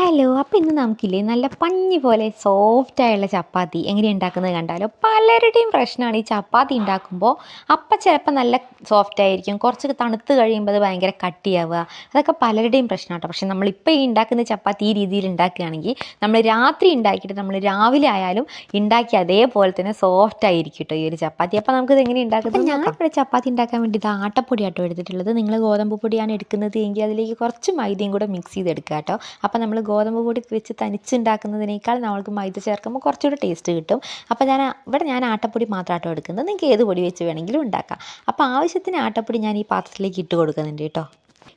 Hello അപ്പോൾ ഇന്ന് നമുക്കില്ലേ നല്ല പഞ്ഞി പോലെ സോഫ്റ്റ് ആയുള്ള ചപ്പാത്തി എങ്ങനെ ഉണ്ടാക്കുന്നത് കണ്ടാലോ? പലരുടെയും പ്രശ്നമാണ് ഈ ചപ്പാത്തി ഉണ്ടാക്കുമ്പോൾ അപ്പം ചിലപ്പോൾ നല്ല സോഫ്റ്റ് ആയിരിക്കും. കുറച്ച് തണുത്ത് കഴിയുമ്പോൾ അത് ഭയങ്കര കട്ടിയാവുക. അതൊക്കെ പലരുടെയും പ്രശ്നമാണ് കേട്ടോ പക്ഷെ നമ്മളിപ്പോൾ ഈ ഉണ്ടാക്കുന്ന ചപ്പാത്തി ഈ രീതിയിൽ ഉണ്ടാക്കുകയാണെങ്കിൽ നമ്മൾ രാത്രി ഉണ്ടാക്കിയിട്ട് നമ്മൾ രാവിലെ ആയാലും ഉണ്ടാക്കി അതേപോലെ തന്നെ സോഫ്റ്റ് ആയിരിക്കും കേട്ടോ ഈ ഒരു ചപ്പാത്തി. അപ്പോൾ നമുക്കിത് എങ്ങനെ ഉണ്ടാക്കുന്നത് ഞാൻ ഇവിടെ ചപ്പാത്തി ഉണ്ടാക്കാൻ വേണ്ടി ഇത് ആട്ടപ്പൊടി ആട്ടോ എടുത്തിട്ടുള്ളത്. നിങ്ങൾ ഗോതമ്പ് പൊടിയാണ് എടുക്കുന്നത് എങ്കിൽ അതിലേക്ക് കുറച്ച് മൈദയും കൂടെ മിക്സ് ചെയ്തെടുക്കുക കേട്ടോ അപ്പോൾ നമ്മൾ ഗോതമ്പ് പൊടി വെച്ച് തനിച്ചുണ്ടാക്കുന്നതിനേക്കാൾ നമ്മൾക്ക് മൈദ ചേർക്കുമ്പോൾ കുറച്ചുകൂടി ടേസ്റ്റ് കിട്ടും. അപ്പോൾ ഞാൻ ഇവിടെ ഞാൻ ആട്ടപ്പൊടി മാത്രമാട്ടോ എടുക്കുന്നത്. നിങ്ങൾക്ക് ഏത് പൊടി വെച്ച് വേണമെങ്കിലും ഉണ്ടാക്കാം. അപ്പോൾ ആവശ്യത്തിന് ആട്ടപ്പൊടി ഞാൻ ഈ പാത്രത്തിലേക്ക് ഇട്ട് കൊടുക്കുന്നുണ്ട് കേട്ടോ.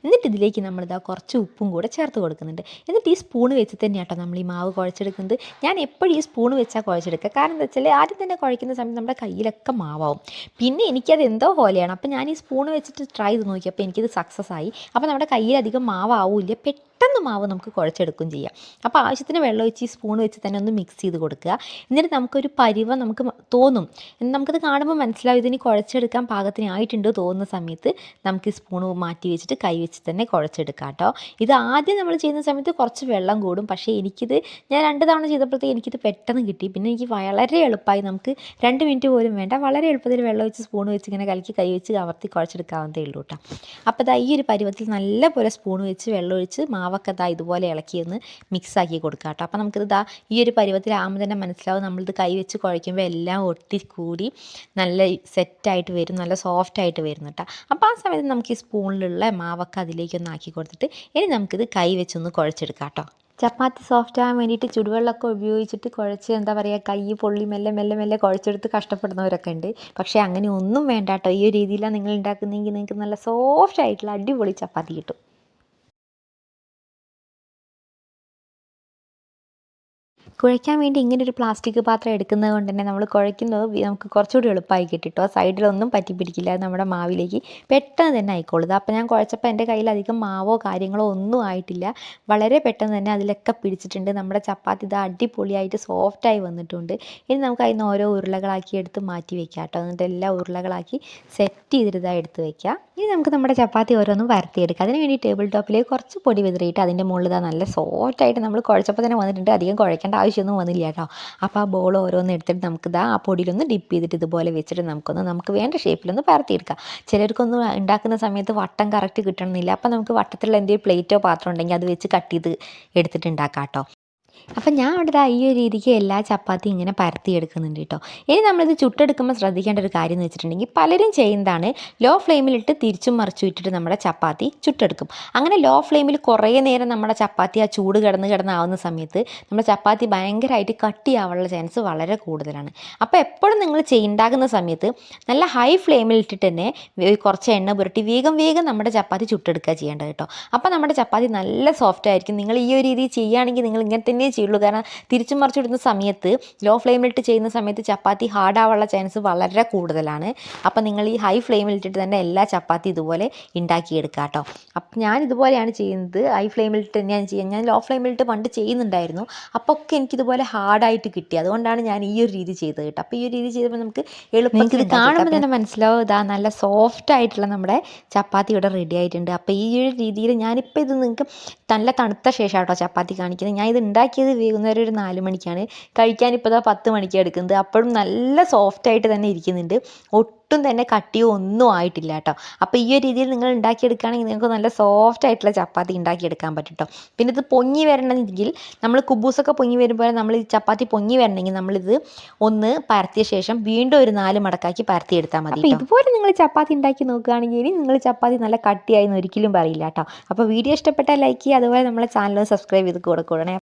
എന്നിട്ട് ഇതിലേക്ക് നമ്മളിതാ കുറച്ച് ഉപ്പും കൂടെ ചേർത്ത് കൊടുക്കുന്നുണ്ട്. എന്നിട്ട് ഈ സ്പൂൺ വെച്ച് തന്നെയാട്ടോ നമ്മൾ ഈ മാവ് കുഴച്ചെടുക്കുന്നത്. ഞാൻ എപ്പോഴും ഈ സ്പൂൺ വെച്ചാൽ കുഴച്ചെടുക്കുക. കാരണം എന്താ വെച്ചാൽ ആദ്യം തന്നെ കുഴക്കുന്ന സമയത്ത് നമ്മുടെ കയ്യിലൊക്കെ മാവാവും. പിന്നെ എനിക്കത് എന്തോ പോലെയാണ്. അപ്പോൾ ഞാൻ ഈ സ്പൂൺ വെച്ചിട്ട് ട്രൈ ചെയ്ത് നോക്കി. അപ്പോൾ എനിക്കിത് സക്സസ് ആയി. അപ്പോൾ നമ്മുടെ കയ്യിലധികം മാവാവില്ല. പെട്ടെന്ന് മാവ് നമുക്ക് കുഴച്ചെടുക്കുകയും ചെയ്യാം. അപ്പോൾ ആവശ്യത്തിന് വെള്ളം ഒഴിച്ച് സ്പൂൺ വെച്ച് തന്നെ ഒന്ന് മിക്സ് ചെയ്ത് കൊടുക്കുക. എന്നിട്ട് നമുക്കൊരു പരിവ നമുക്ക് തോന്നും. നമുക്കത് കാണുമ്പോൾ മനസ്സിലാവും ഇതിന് കുഴച്ചെടുക്കാൻ പാകത്തിനായിട്ടുണ്ട് തോന്നുന്ന സമയത്ത് നമുക്ക് സ്പൂൺ മാറ്റി വെച്ചിട്ട് കൈ വെച്ച് തന്നെ കുഴച്ചെടുക്കാം കേട്ടോ. ഇത് ആദ്യം നമ്മൾ ചെയ്യുന്ന സമയത്ത് കുറച്ച് വെള്ളം കൂടും. പക്ഷേ എനിക്കിത് ഞാൻ രണ്ട് തവണ ചെയ്തപ്പോഴത്തേക്ക് എനിക്കിത് പെട്ടെന്ന് കിട്ടി. പിന്നെ എനിക്ക് വളരെ എളുപ്പമായി നമുക്ക് രണ്ട് മിനിറ്റ് പോലും വേണ്ട. വളരെ എളുപ്പത്തിൽ വെള്ളം വെച്ച് സ്പൂൺ വെച്ച് ഇങ്ങനെ കലക്കി കൈ വെച്ച് കവർത്തി കുഴച്ചെടുക്കാവുന്നതേ ഉള്ളൂ കേട്ടോ. അപ്പോൾ ഈ ഒരു പരുവത്തിൽ നല്ലപോലെ സ്പൂൺ വെച്ച് വെള്ളം ഒഴിച്ച് മാവൊക്കെ ഇതാ ഇതുപോലെ ഇളക്കി ഒന്ന് മിക്സ് ആക്കി കൊടുക്കുക കേട്ടോ. അപ്പോൾ നമുക്കിത് ഇതാ ഈ ഒരു പരുവത്തിലാകുമ്പോൾ തന്നെ മനസ്സിലാവും നമ്മളിത് കൈ വെച്ച് കുഴയ്ക്കുമ്പോൾ എല്ലാം ഒട്ടി കൂടി നല്ല സെറ്റായിട്ട് വരും നല്ല സോഫ്റ്റ് ആയിട്ട് വരും കേട്ടോ. അപ്പോൾ ആ സമയത്ത് നമുക്ക് ഈ സ്പൂണിലുള്ള മാവൊക്കെ അതിലേക്കൊന്ന് ആക്കി കൊടുത്തിട്ട് ഇനി നമുക്കിത് കൈ വെച്ചൊന്ന് കുഴച്ചെടുക്കാം കേട്ടോ. ചപ്പാത്തി സോഫ്റ്റ് ആകാൻ വേണ്ടിയിട്ട് ചുടുവെള്ളമൊക്കെ ഉപയോഗിച്ചിട്ട് കുഴച്ച് എന്താ പറയുക കൈ പൊള്ളി മെല്ലെ മെല്ലെ മെല്ലെ കുഴച്ചെടുത്ത് കഷ്ടപ്പെടുന്നവരൊക്കെ ഉണ്ട്. പക്ഷേ അങ്ങനെ ഒന്നും വേണ്ട കേട്ടോ. ഈ രീതിയിലാണ് നിങ്ങൾ ഉണ്ടാക്കുന്നതെങ്കിൽ നിങ്ങൾക്ക് നല്ല സോഫ്റ്റ് ആയിട്ടുള്ള അടിപൊളി ചപ്പാത്തി കിട്ടും. കുഴയ്ക്കാൻ വേണ്ടി ഇങ്ങനെ ഒരു പ്ലാസ്റ്റിക് പാത്രം എടുക്കുന്നത് കൊണ്ട് തന്നെ നമ്മൾ കുഴയ്ക്കുന്നത് നമുക്ക് കുറച്ചുകൂടി എളുപ്പമായി കിട്ടിട്ടോ. സൈഡിലൊന്നും പറ്റി പിടിക്കില്ല. നമ്മുടെ മാവിലേക്ക് പെട്ടെന്ന് തന്നെ ആയിക്കോളും. അപ്പോൾ ഞാൻ കുഴച്ചപ്പോൾ എന്റെ കയ്യിൽ അധികം മാവോ കാര്യങ്ങളോ ഒന്നും ആയിട്ടില്ല. വളരെ പെട്ടെന്ന് തന്നെ അതിലൊക്കെ പിടിച്ചിട്ടുണ്ട്. നമ്മുടെ ചപ്പാത്തി ഇത് അടിപൊളിയായിട്ട് സോഫ്റ്റായി വന്നിട്ടുണ്ട്. ഇനി നമുക്ക് അതിൽ ഓരോ ഉരുളകളാക്കി എടുത്ത് മാറ്റി വെക്കാം കേട്ടോ. എന്നിട്ട് എല്ലാ ഉരുളകളാക്കി സെറ്റ് ചെയ്തിട്ട് എടുത്ത് വെക്കാം. ഇനി നമുക്ക് നമ്മുടെ ചപ്പാത്തി ഓരോന്നും വരത്തിയെടുക്കാം. അതിന് വേണ്ടി ടേബിൾ ടോപ്പിലേക്ക് കുറച്ച് പൊടി വിതറിയിട്ട് അതിന്റെ മുകളിൽ നല്ല സോഫ്റ്റായിട്ട് നമ്മൾ കുഴച്ചപ്പോൾ തന്നെ വന്നിട്ടുണ്ട്. അധികം കുഴക്കേണ്ട ആവശ്യമൊന്നും വന്നില്ല കേട്ടോ. അപ്പോൾ ആ ബോൾ ഓരോന്ന് എടുത്തിട്ട് നമുക്ക് ഇതാ ആ പൊടിയിലൊന്ന് ഡിപ്പ് ചെയ്തിട്ട് ഇതുപോലെ വെച്ചിട്ട് നമുക്കൊന്ന് നമുക്ക് വേണ്ട ഷേപ്പിലൊന്ന് പരത്തിയെടുക്കാം. ചിലർക്കൊന്നും ഉണ്ടാക്കുന്ന സമയത്ത് വട്ടം കറക്റ്റ് കിട്ടണമെന്നില്ല. അപ്പോൾ നമുക്ക് വട്ടത്തിലുള്ള എന്തെങ്കിലും പ്ലേറ്റോ പാത്രം ഉണ്ടെങ്കിൽ അത് വെച്ച് കട്ട് ചെയ്ത് എടുത്തിട്ട് ഉണ്ടാക്കാം കേട്ടോ. അപ്പം ഞാൻ അവിടെ ഈ ഒരു രീതിക്ക് എല്ലാ ചപ്പാത്തി ഇങ്ങനെ പരത്തിയെടുക്കുന്നുണ്ട് കേട്ടോ. ഇനി നമ്മളിത് ചുട്ടെടുക്കുമ്പോൾ ശ്രദ്ധിക്കേണ്ട ഒരു കാര്യം എന്ന് വെച്ചിട്ടുണ്ടെങ്കിൽ പലരും ചെയ്യുന്നതാണ് ലോ ഫ്ലെയിമിലിട്ട് തിരിച്ചും മറിച്ചു ഇട്ടിട്ട് നമ്മുടെ ചപ്പാത്തി ചുട്ടെടുക്കും. അങ്ങനെ ലോ ഫ്ലെയിമിൽ കുറേ നേരം നമ്മുടെ ചപ്പാത്തി ആ ചൂട് കിടന്ന് കിടന്നാവുന്ന സമയത്ത് നമ്മുടെ ചപ്പാത്തി ഭയങ്കരമായിട്ട് കട്ടിയാവാനുള്ള ചാൻസ് വളരെ കൂടുതലാണ്. അപ്പോൾ എപ്പോഴും നിങ്ങൾ ചെയ്യുണ്ടാക്കുന്ന സമയത്ത് നല്ല ഹൈ ഫ്ലെയിമിൽ ഇട്ടിട്ട് തന്നെ കുറച്ച് എണ്ണ പുരട്ടി വേഗം വേഗം നമ്മുടെ ചപ്പാത്തി ചുട്ടെടുക്കുക ചെയ്യേണ്ടത് കേട്ടോ. അപ്പോൾ നമ്മുടെ ചപ്പാത്തി നല്ല സോഫ്റ്റ് ആയിരിക്കും നിങ്ങൾ ഈ ഒരു രീതി ചെയ്യുകയാണെങ്കിൽ നിങ്ങൾ ഇങ്ങനെ തന്നെ ചെയ്യുള്ളൂ. കാരണം തിരിച്ചും മറിച്ചിടുന്ന സമയത്ത് ലോ ഫ്ലെയിമിലിട്ട് ചെയ്യുന്ന സമയത്ത് ചപ്പാത്തി ഹാർഡ് ആവാനുള്ള ചാൻസ് വളരെ കൂടുതലാണ്. അപ്പോൾ നിങ്ങൾ ഈ ഹൈ ഫ്ലെയിമിലിട്ടിട്ട് തന്നെ എല്ലാ ചപ്പാത്തി ഇതുപോലെ ഉണ്ടാക്കിയെടുക്കുക കേട്ടോ. അപ്പം ഞാൻ ഇതുപോലെയാണ് ചെയ്യുന്നത്. ഹൈ ഫ്ലെയിമിലിട്ട് തന്നെയാണ് ചെയ്യുന്നത്. ഞാൻ ലോ ഫ്ലെയിമിലിട്ട് പണ്ട് ചെയ്യുന്നുണ്ടായിരുന്നു. അപ്പോൾ ഒക്കെ എനിക്കിതുപോലെ ഹാർഡായിട്ട് കിട്ടി. അതുകൊണ്ടാണ് ഞാൻ ഈ ഒരു രീതി ചെയ്തത് കേട്ടോ. അപ്പോൾ ഈ ഒരു രീതി ചെയ്തപ്പോൾ നമുക്ക് എളുപ്പത്തിൽ ഇത് കാണുമ്പോൾ തന്നെ മനസ്സിലാവും. ഇതാ നല്ല സോഫ്റ്റ് ആയിട്ടുള്ള നമ്മുടെ ചപ്പാത്തി ഇവിടെ റെഡി ആയിട്ടുണ്ട്. അപ്പോൾ ഈ ഒരു രീതിയിൽ ഞാനിപ്പോൾ ഇത് നിങ്ങൾക്ക് നല്ല തണുത്ത ശേഷം കേട്ടോ ചപ്പാത്തി കാണിക്കുന്നത് ഞാൻ ഇത് ഉണ്ടാക്കിയത് വൈകുന്നേരം ഒരു നാല് മണിക്കാണ്. കഴിക്കാൻ ഇപ്പോൾ പത്ത് മണിക്കാണ് എടുക്കുന്നത്. അപ്പോഴും നല്ല സോഫ്റ്റ് ആയിട്ട് തന്നെ ഇരിക്കുന്നുണ്ട്. ഒട്ടും തന്നെ കട്ടിയോ ഒന്നും ആയിട്ടില്ല കേട്ടോ. അപ്പോൾ ഈ ഒരു രീതിയിൽ നിങ്ങൾ ഉണ്ടാക്കിയെടുക്കുകയാണെങ്കിൽ നിങ്ങൾക്ക് നല്ല സോഫ്റ്റ് ആയിട്ടുള്ള ചപ്പാത്തി ഉണ്ടാക്കിയെടുക്കാൻ പറ്റും കേട്ടോ പിന്നെ ഇത് പൊങ്ങി വരണമെങ്കിൽ നമ്മൾ കുബൂസൊക്കെ പൊങ്ങി വരുമ്പോൾ നമ്മൾ ഈ ചപ്പാത്തി പൊങ്ങി വരണമെങ്കിൽ നമ്മളിത് ഒന്ന് പരത്തിയ ശേഷം വീണ്ടും ഒരു നാല് മടക്കാക്കി പരത്തി എടുത്താൽ മതി അപ്പോൾ ഇതുപോലെ നിങ്ങൾ ചപ്പാത്തി ഉണ്ടാക്കി നോക്കുകയാണെങ്കിൽ നിങ്ങൾ ചപ്പാത്തി നല്ല കട്ടിയായി എന്ന് ഒരിക്കലും പറയില്ല കേട്ടോ അപ്പോൾ വീഡിയോ ഇഷ്ടപ്പെട്ടാൽ ലൈക്ക് ചെയ്യുക അതുപോലെ നമ്മളെ ചാനൽ സബ്സ്ക്രൈബ് ചെയ്ത് കൂടെ കൂടണേ.